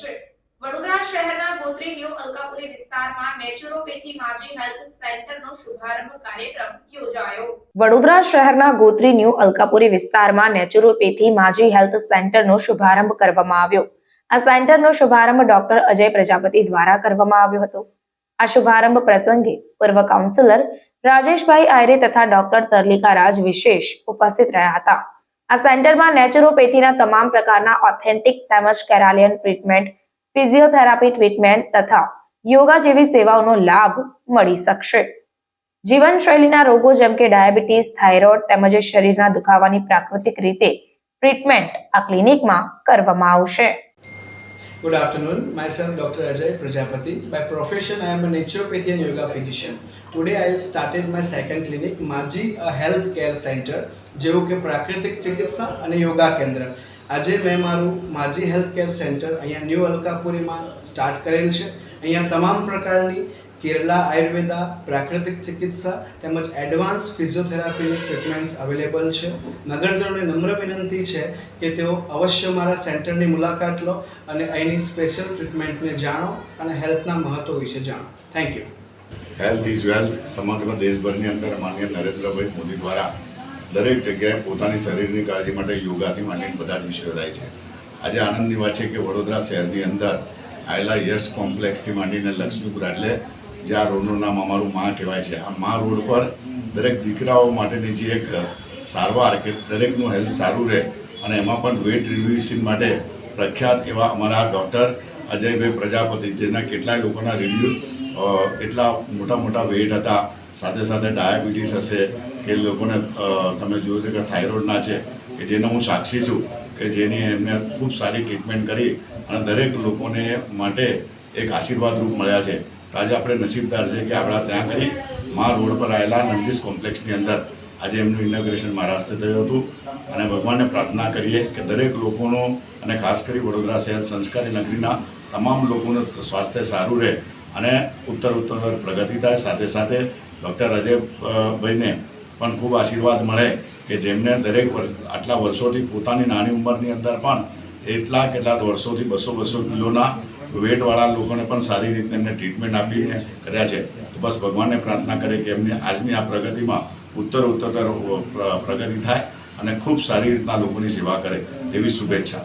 છે. વડોદરા શહેરના ગોત્રી ન્યૂ અલકાપુરી વિસ્તારમાં નેચરોપેથી માજી હેલ્થ સેન્ટરનો શુભારંભ કાર્યક્રમ યોજાયો. વડોદરા શહેરના ગોત્રી ન્યૂ અલકાપુરી વિસ્તારમાં નેચરોપેથી માજી હેલ્થ સેન્ટરનો શુભારંભ કરવામાં આવ્યો. આ સેન્ટરનો શુભારંભ ડોક્ટર અજય પ્રજાપતિ દ્વારા કરવામાં આવ્યો હતો. આ શુભારંભ પ્રસંગે પૂર્વ કાઉન્સિલર રાજેશભાઈ આયરે તથા ડોક્ટર તરલિકા રાજ વિશેષ ઉપસ્થિત રહ્યા હતા. આ સેન્ટરમાં નેચરોપેથીના તમામ પ્રકારના ઓથેન્ટિક તેમજ કેરાલિયન ટ્રીટમેન્ટ, ફિઝિયોથેરાપી ટ્રીટમેન્ટ તથા યોગા જેવી સેવાઓનો લાભ મળી શકશે. જીવનશૈલીના રોગો જેમ કે ડાયાબિટીસ, થાઇરોઇડ તેમજ શરીરના દુખાવાની પ્રાકૃતિક રીતે ટ્રીટમેન્ટ આ ક્લિનિકમાં કરવામાં આવશે. Good afternoon. Myself Dr. Ajay Prajapati. By profession, I am a naturopathy and yoga physician. Today, I started my second clinic, Maji a Health Care Center, જેવું કે પ્રાકૃતિક ચિકિત્સા અને યોગા કેન્દ્ર આજે મેં મારું માજી હેલ્થ કેર સેન્ટર અહીંયા ન્યૂ અલકાપુરીમાં સ્ટાર્ટ કરેલ છે અહીંયા તમામ પ્રકારની કેરલા આયુર્વેદા પ્રાકૃતિક ચિકિત્સા તેમજ એડવાન્સ ફિઝિયોથેરાપીની ટ્રીટમેન્ટ્સ અવેલેબલ છે. નગરજનોને નમ્ર વિનંતી છે કે તેઓ અવશ્ય મારા સેન્ટરની મુલાકાત લો અને અહીંની સ્પેશિયલ ટ્રીટમેન્ટને જાણો અને હેલ્થના મહત્વ વિશે જાણો. Thank you health is wealth સમગ્ર દેશભરની અંદર માન્ય નરેન્દ્રભાઈ મોદી દ્વારા દરેક જગ્યાએ પોતાની શરીરની કાળજી માટે યોગાથી માંડીને બધા જ વિષયો થાય છે. આજે આનંદની વાત છે કે વડોદરા શહેરની અંદર આવેલા યશ કોમ્પ્લેક્સથી માંડીને લક્ષ્મીપુરા એટલે જે આ રોડનું નામ અમારું માં કહેવાય છે. આ માં રોડ પર દરેક દીકરાઓ માટેની જે એક સારવાર કે દરેકનું હેલ્થ સારું રહે અને એમાં પણ વેટ રિડ્યુસિંગ માટે પ્રખ્યાત એવા અમારા ડૉક્ટર અજયભાઈ પ્રજાપતિ, જેના કેટલાય લોકોના રિવ્યુ એટલા મોટા મોટા વેટ હતા. સાથે સાથે ડાયાબિટીસ હશે કે લોકોને તમે જોયું છે કે થાઇરોઇડના છે, કે જેનો હું સાક્ષી છું, કે જેની એમને ખૂબ સારી ટ્રીટમેન્ટ કરી અને દરેક લોકોને માટે એક આશીર્વાદરૂપ મળ્યા છે. આજે આપણે નસીબદાર છે કે આપણા ત્યાં આગળ મા રોડ પર આવેલા નંદીશ કોમ્પ્લેક્સની અંદર આજે એમનું ઇનોગ્રેશન મારા થયું હતું. અને ભગવાનને પ્રાર્થના કરીએ કે દરેક લોકોનો અને ખાસ કરી વડોદરા શહેર સંસ્કારી નગરીના તમામ લોકોનું સ્વાસ્થ્ય સારું રહે અને ઉત્તર ઉત્તર પ્રગતિ થાય. સાથે સાથે ડૉક્ટર અજયભાઈને પણ ખૂબ આશીર્વાદ મળે કે જેમને દરેક વર્ષ, આટલા વર્ષોથી પોતાની નાની ઉંમરની અંદર પણ એટલા કેટલા વર્ષોથી બસો બસો કિલોના વેટવાળા લોકોને પણ સારી રીતે એમને ટ્રીટમેન્ટ આપીને કર્યા છે. તો બસ ભગવાનને પ્રાર્થના કરે કે એમની આજની આ પ્રગતિમાં ઉત્તર ઉત્તર પ્રગતિ થાય અને ખૂબ સારી રીતના લોકોની સેવા કરે તેવી શુભેચ્છા.